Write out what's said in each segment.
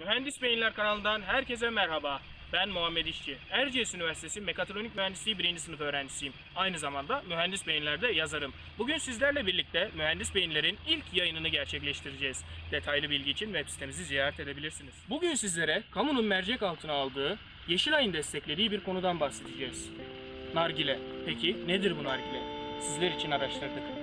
Mühendis Beyinler kanalından herkese merhaba. Ben Muhammed İşçi. Erciyes Üniversitesi Mekatronik Mühendisliği 1. sınıf öğrencisiyim. Aynı zamanda Mühendis Beyinler'de yazarım. Bugün sizlerle birlikte Mühendis Beyinler'in ilk yayınını gerçekleştireceğiz. Detaylı bilgi için web sitemizi ziyaret edebilirsiniz. Bugün sizlere kamunun mercek altına aldığı, Yeşilay'ın desteklediği bir konudan bahsedeceğiz. Nargile. Peki nedir bu nargile? Sizler için araştırdık.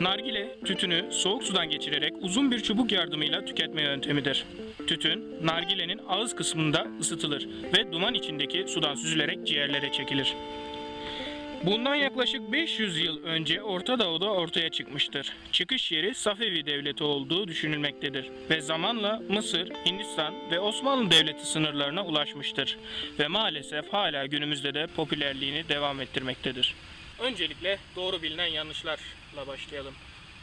Nargile, tütünü soğuk sudan geçirerek uzun bir çubuk yardımıyla tüketme yöntemidir. Tütün, nargilenin ağız kısmında ısıtılır ve duman içindeki sudan süzülerek ciğerlere çekilir. Bundan yaklaşık 500 yıl önce Orta Doğu'da ortaya çıkmıştır. Çıkış yeri Safevi Devleti olduğu düşünülmektedir ve zamanla Mısır, Hindistan ve Osmanlı Devleti sınırlarına ulaşmıştır ve maalesef hala günümüzde de popülerliğini devam ettirmektedir. Öncelikle doğru bilinen yanlışlarla başlayalım.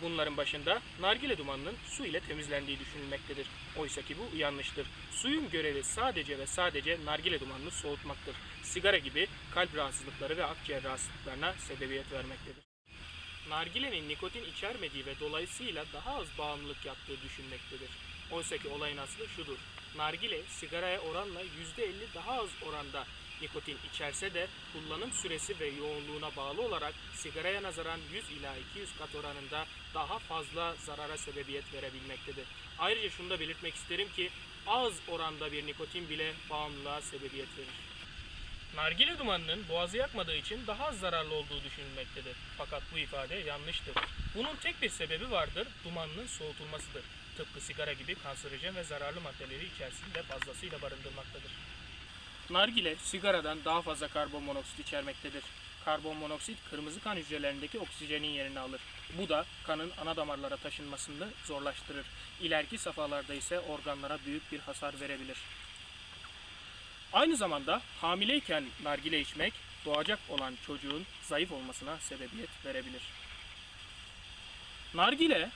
Bunların başında nargile dumanının su ile temizlendiği düşünülmektedir. Oysa ki bu yanlıştır. Suyun görevi sadece ve sadece nargile dumanını soğutmaktır. Sigara gibi kalp rahatsızlıkları ve akciğer rahatsızlıklarına sebebiyet vermektedir. Nargilenin nikotin içermediği ve dolayısıyla daha az bağımlılık yaptığı düşünülmektedir. Oysa ki olayın aslı şudur. Nargile sigaraya oranla %50 daha az oranda nikotin içerse de kullanım süresi ve yoğunluğuna bağlı olarak sigaraya nazaran 100 ila 200 kat oranında daha fazla zarara sebebiyet verebilmektedir. Ayrıca şunu da belirtmek isterim ki az oranda bir nikotin bile bağımlılığa sebebiyet verir. Nargile dumanının boğazı yakmadığı için daha az zararlı olduğu düşünülmektedir. Fakat bu ifade yanlıştır. Bunun tek bir sebebi vardır, dumanının soğutulmasıdır. Tıpkı sigara gibi kanserojen ve zararlı maddeleri içerisinde fazlasıyla barındırmaktadır. Nargile sigaradan daha fazla karbon monoksit içermektedir. Karbon monoksit kırmızı kan hücrelerindeki oksijenin yerini alır. Bu da kanın ana damarlara taşınmasını zorlaştırır. İleriki safhalarda ise organlara büyük bir hasar verebilir. Aynı zamanda hamileyken nargile içmek doğacak olan çocuğun zayıf olmasına sebebiyet verebilir. Nargile,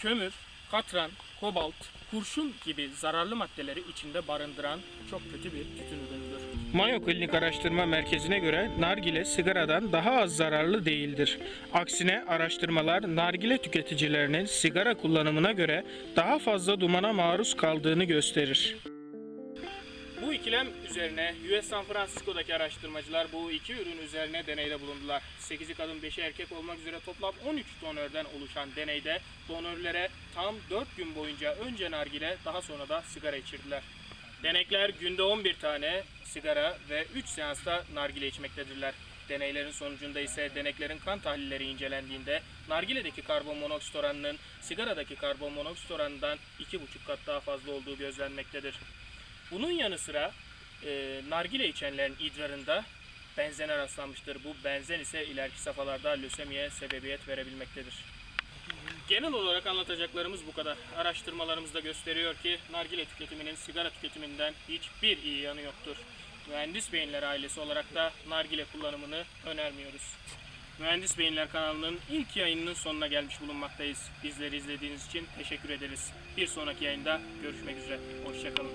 kömür, katran, kobalt, kurşun gibi zararlı maddeleri içinde barındıran çok kötü bir tütün ürünüdür. Mayo Klinik Araştırma Merkezi'ne göre nargile sigaradan daha az zararlı değildir. Aksine araştırmalar nargile tüketicilerinin sigara kullanımına göre daha fazla dumana maruz kaldığını gösterir. Bu ikilem üzerine US San Francisco'daki araştırmacılar bu iki ürün üzerine deneyde bulundular. 8'i kadın 5'i erkek olmak üzere toplam 13 donörden oluşan deneyde donörlere tam 4 gün boyunca önce nargile daha sonra da sigara içirdiler. Denekler günde 11 tane sigara ve 3 seansta nargile içmektedirler. Deneylerin sonucunda ise deneklerin kan tahlilleri incelendiğinde nargiledeki karbon monoksit oranının sigaradaki karbon monoksit oranından 2,5 kat daha fazla olduğu gözlenmektedir. Bunun yanı sıra e, nargile içenlerin idrarında benzene rastlanmıştır. Bu benzen ise ileriki safhalarda lösemiye sebebiyet verebilmektedir. Genel olarak anlatacaklarımız bu kadar. Araştırmalarımız da gösteriyor ki nargile tüketiminin sigara tüketiminden hiçbir iyi yanı yoktur. Mühendis Beyinler ailesi olarak da nargile kullanımını önermiyoruz. Mühendis Beyinler kanalının ilk yayınının sonuna gelmiş bulunmaktayız. Bizleri izlediğiniz için teşekkür ederiz. Bir sonraki yayında görüşmek üzere. Hoşçakalın.